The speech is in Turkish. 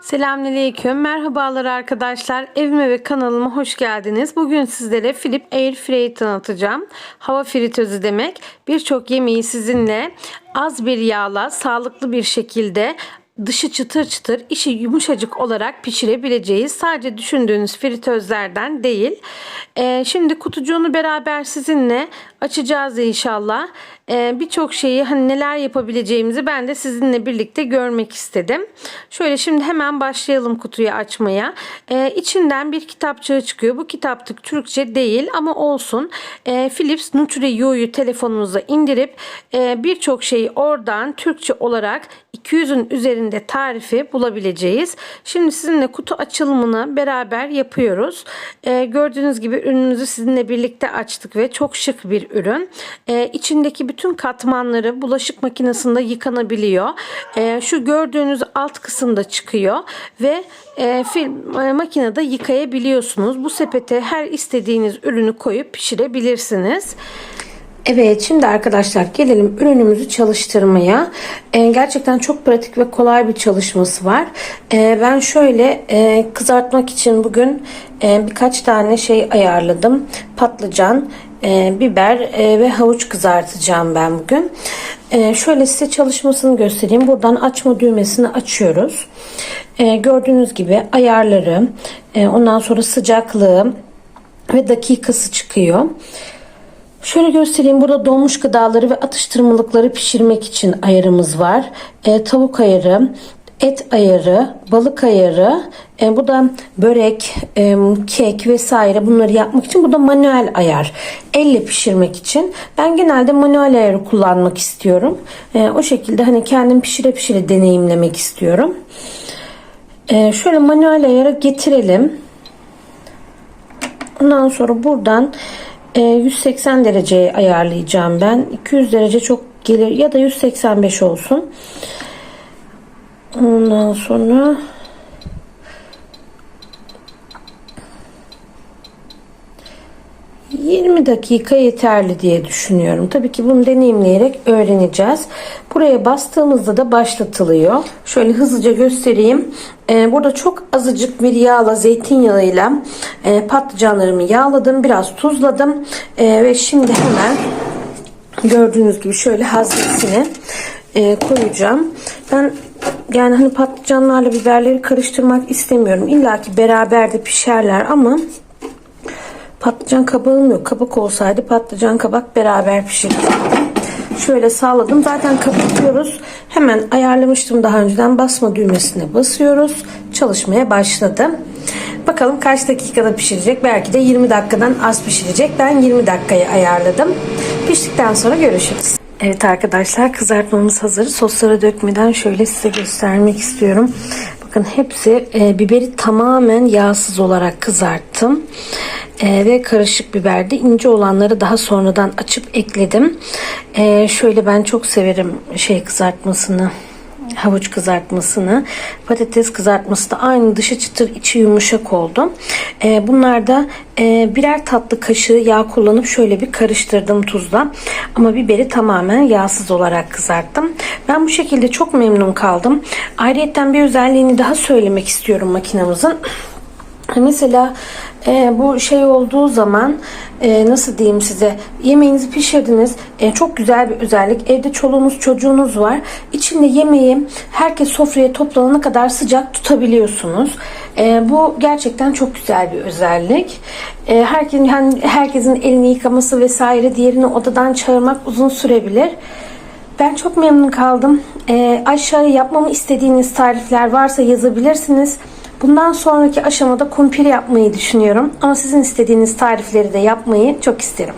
Selamünaleyküm. Merhabalar arkadaşlar. Evime ve kanalıma hoş geldiniz. Bugün sizlere Philip Air Fryer tanıtacağım. Hava fritözü demek. Birçok yemeği sizinle az bir yağla sağlıklı bir şekilde dışı çıtır çıtır, içi yumuşacık olarak pişirebileceğiz. Sadece düşündüğünüz fritözlerden değil. Ee, şimdi kutucuğunu beraber sizinle açacağız inşallah. Ee, Birçok şeyi hani neler yapabileceğimizi ben de sizinle birlikte görmek istedim. Şöyle şimdi hemen başlayalım kutuyu açmaya. Ee, içinden bir kitapçığı çıkıyor. Bu kitaplık Türkçe değil ama olsun. Ee, Philips Nutri-U'yu telefonunuza indirip e, birçok şeyi oradan Türkçe olarak 200'ün üzerinde tarifi bulabileceğiz. Şimdi sizinle kutu açılımını beraber yapıyoruz. Ee, gördüğünüz gibi ürünümüzü sizinle birlikte açtık ve çok şık bir ürün. Ee, içindeki bütün katmanları bulaşık makinesinde yıkanabiliyor. Ee, şu gördüğünüz alt kısımda çıkıyor ve e, film e, makinede yıkayabiliyorsunuz. Bu sepete her istediğiniz ürünü koyup pişirebilirsiniz. Evet şimdi arkadaşlar gelelim ürünümüzü çalıştırmaya. Ee, gerçekten çok pratik ve kolay bir çalışması var. Ee, ben şöyle e, kızartmak için bugün e, birkaç tane şey ayarladım. Patlıcan, e, biber e, ve havuç kızartacağım ben bugün. E, şöyle size çalışmasını göstereyim. Buradan açma düğmesini açıyoruz. E, gördüğünüz gibi ayarları, e, ondan sonra sıcaklığı ve dakikası çıkıyor. Şöyle göstereyim. Burada donmuş gıdaları ve atıştırmalıkları pişirmek için ayarımız var. E, tavuk ayarı, et ayarı, balık ayarı, e, bu da börek, e, kek vesaire bunları yapmak için. Bu da manuel ayar. Elle pişirmek için. Ben genelde manuel ayarı kullanmak istiyorum. E, o şekilde hani kendim pişire pişire deneyimlemek istiyorum. E, şöyle manuel ayarı getirelim. Ondan sonra buradan e, 180 dereceye ayarlayacağım ben. 200 derece çok gelir ya da 185 olsun. Ondan sonra ...20 dakika yeterli diye düşünüyorum. Tabii ki bunu deneyimleyerek öğreneceğiz. Buraya bastığımızda da başlatılıyor. Şöyle hızlıca göstereyim. Ee, burada çok azıcık bir yağla, zeytinyağıyla e, patlıcanlarımı yağladım. Biraz tuzladım. Ee, ve şimdi hemen gördüğünüz gibi şöyle haznesine e, koyacağım. Ben yani hani patlıcanlarla biberleri karıştırmak istemiyorum. İlla ki beraber de pişerler ama patlıcan kabağım yok. Kabak olsaydı patlıcan kabak beraber pişirdim. Şöyle sağladım. Zaten kapatıyoruz. Hemen ayarlamıştım daha önceden. Basma düğmesine basıyoruz. Çalışmaya başladı. Bakalım kaç dakikada pişirecek. Belki de 20 dakikadan az pişirecek. Ben 20 dakikayı ayarladım. Piştikten sonra görüşürüz. Evet arkadaşlar kızartmamız hazır. Soslara dökmeden şöyle size göstermek istiyorum. Bakın hepsi e, biberi tamamen yağsız olarak kızarttım. E, ve karışık biberde ince olanları daha sonradan açıp ekledim. E, şöyle ben çok severim şey kızartmasını havuç kızartmasını patates kızartması da aynı dışı çıtır içi yumuşak oldu. Ee, bunlar da e, birer tatlı kaşığı yağ kullanıp şöyle bir karıştırdım tuzla. Ama biberi tamamen yağsız olarak kızarttım. Ben bu şekilde çok memnun kaldım. Ayrıyeten bir özelliğini daha söylemek istiyorum makinamızın. Mesela e, bu şey olduğu zaman e, nasıl diyeyim size yemeğinizi pişirdiniz e, çok güzel bir özellik. Evde çoluğunuz çocuğunuz var. İçinde yemeği herkes sofraya toplanana kadar sıcak tutabiliyorsunuz. E, bu gerçekten çok güzel bir özellik. E, herkesin, yani herkesin elini yıkaması vesaire diğerini odadan çağırmak uzun sürebilir. Ben çok memnun kaldım. E, aşağıya yapmamı istediğiniz tarifler varsa yazabilirsiniz. Bundan sonraki aşamada kumpir yapmayı düşünüyorum. Ama sizin istediğiniz tarifleri de yapmayı çok isterim.